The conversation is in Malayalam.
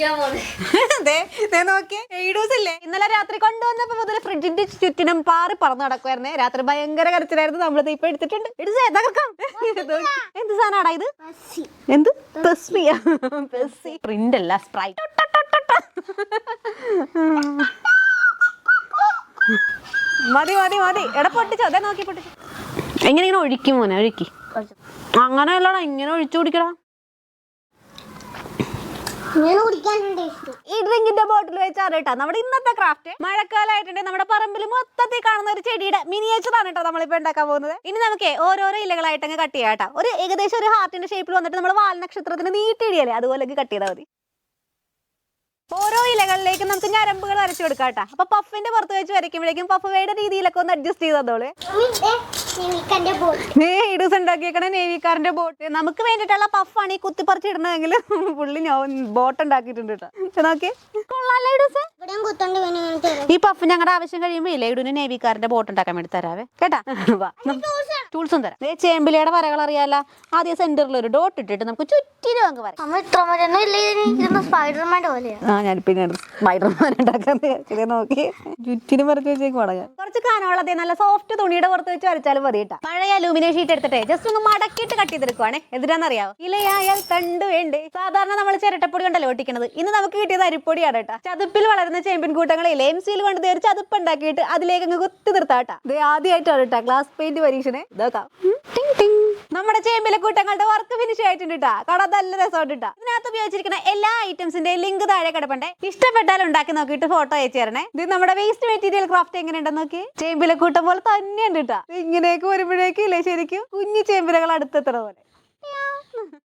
ഇല്ലേ ഇന്നലെ രാത്രി കൊണ്ടുവന്നപ്പോ മുതൽ ഫ്രിഡ്ജിന്റെ ചുറ്റിനും പാറി പറന്ന് നടക്കുവായിരുന്നേ. രാത്രി ഭയങ്കര കരച്ചിലായിരുന്നു. നമ്മളിത് ഇപ്പൊ എടുത്തിട്ടുണ്ട്. എടുത്തേ തകർക്കാം. എന്ത് സാധനമാടാ ഇത്? എന്ത്? പെസ്സി പ്രിന്റ് അല്ല സ്പ്രൈറ്റ്. മതി മതി മതി. എടാ പൊട്ടിച്ചോ. അതെ നോക്കി പൊട്ടിച്ചോ. എങ്ങനെ ഇങ്ങനെ ഒഴിക്കും മോനെ? ഒഴുക്കി. അങ്ങനെയല്ലടാ ഇങ്ങനെ ഒഴിച്ചു കുടിക്കടാ. ഈ ഡ്രിങ്കിന്റെ ബോട്ടിൽ വെച്ചാണ് കേട്ടോ. നമ്മുടെ ഇന്നത്തെ ക്രാഫ്റ്റ് മഴക്കാലമായിട്ടുണ്ട് നമ്മുടെ പറമ്പിൽ മൊത്തത്തിൽ കാണുന്ന ഒരു ചെടിയുടെ മിനിയേച്ചർ ആണ് കേട്ടോ നമ്മളിപ്പോ ഉണ്ടാക്കാൻ പോകുന്നത്. ഇനി നമുക്ക് ഓരോരോ ഇലകളായിട്ട് അങ്ങ് കട്ട് ചെയ്യാം കേട്ടോ. ഒരു ഏകദേശം ഒരു ഹാർട്ടിന്റെ ഷേപ്പിൽ വന്നിട്ട് നമ്മൾ വാൽനക്ഷത്രത്തിന് നീട്ടിയിടിയല്ലേ അതുപോലെ കട്ട് ചെയ്താൽ മതി. ഓരോ ഇലകളിലേക്കും നമുക്ക് ഞരമ്പുകൾ വരച്ചു കൊടുക്കാം കേട്ടോ. അപ്പൊ പഫിന്റെ പുറത്ത് വെച്ച് വരയ്ക്കുമ്പോഴേക്കും പഫ് വേണ്ട രീതിയിലൊക്കെ ഒന്ന് അഡ്ജസ്റ്റ് ചെയ്ത് ഇഡൂസ് ഉണ്ടാക്കിയേക്കണ നേവിക്കാരന്റെ ബോട്ട്. നമുക്ക് വേണ്ടിട്ടുള്ള പഫാണ് ഈ കുത്തിപ്പറിച്ച് കുത്തിപ്പറിച്ചിടുന്നതെങ്കിൽ പുള്ളി ബോട്ട് ഉണ്ടാക്കിയിട്ടുണ്ട് കേട്ടോ ഇത് നോക്കിയേ. കൊള്ളാല്ലേ ഇഡൂസ് ഇവിടെയും കുത്തോണ്ട് തരും ഈ പഫ് ഞങ്ങളുടെ ആവശ്യം കഴിയുമ്പോൾ ഇല്ലേ? ഇടുന്ന നേവിക്കാരന്റെ ബോട്ട് ഉണ്ടാക്കാൻ വേണ്ടി തരാവേ. കേട്ടാ? ടൂൾസും തരാം. ചേമ്പിലയുടെ വരകൾ അറിയാല്ല ആദ്യം സെന്ററിൽ ഒരു ഡോട്ട് ഇട്ടിട്ട് നമുക്ക് ചുറ്റിനും അങ്ങ് വരാം ആ ഞാൻ പിന്നെ സ്പൈഡർമാൻ ഉണ്ടാക്കാൻ നോക്കി. ചുറ്റിനും വരച്ച് വെച്ചേക്ക് കുറച്ച് കാനമുള്ളത് നല്ല സോഫ്റ്റ് തുണിയുടെ പുറത്ത് വെച്ച് വരച്ചാലും മതി കേട്ടാ. പഴയ അലൂമിനിയം ഷീറ്റ് എടുത്തിട്ടേ ജസ്റ്റ് ഒന്ന് മടക്കിയിട്ട് കട്ട് ചെയ്തെടുക്കുവാണേ. എന്തിനാണെന്നറിയാവോ ഇലയായാൽ തണ്ട് വേണ്ടേ? സാധാരണ നമ്മൾ ചിരട്ടപ്പൊടി കണ്ടല്ലോ ഒട്ടിക്കണത്? ഇന്ന് നമുക്ക് കിട്ടിയത് അരിപ്പൊടിയാണ് കേട്ടാ. ചതുപ്പിൽ വളരുന്ന ചേമ്പിൻ കൂട്ടങ്ങളിലെ എം സിയിൽ കൊണ്ട് ഒരു ചതുപ്പ് ഉണ്ടാക്കിയിട്ട് അതിലേക്ക് അങ്ങ് കുത്തി നിർത്താട്ടാ ഇത് ആദ്യമായിട്ടാണ് കേട്ടോ ക്ലാസ് പെയിന്റ് പരീക്ഷണേ. ഇതാക്കാം. നമ്മുടെ ചേമ്പിലെ കൂട്ടങ്ങളുടെ വർക്ക് ഫിനിഷ് ആയിട്ടുണ്ട് കേട്ടോ കട നല്ല രസമുണ്ട് കേട്ടാ ഇതിനകത്ത് ഉപയോഗിച്ചിരിക്കുന്ന എല്ലാ ഐറ്റംസിന്റെ ലിങ്ക് താഴെ കിടപ്പണ്ടേ. ഇഷ്ടപ്പെട്ടാൽ ഉണ്ടാക്കി നോക്കിയിട്ട് ഫോട്ടോ അയച്ചു തരണേ. ഇത് നമ്മുടെ വേസ്റ്റ് മെറ്റീരിയൽ ക്രാഫ്റ്റ് എങ്ങനെയുണ്ടെന്ന് നോക്കി ചേമ്പിലെ കൂട്ടം പോലെ തന്നെയുണ്ട് കേട്ടാ ഇങ്ങനെയൊക്കെ വരുമ്പോഴേക്കും ഇല്ലേ ശരിക്കും കുഞ്ഞു ചേമ്പിലകൾ അടുത്തെത്തണ പോലെ.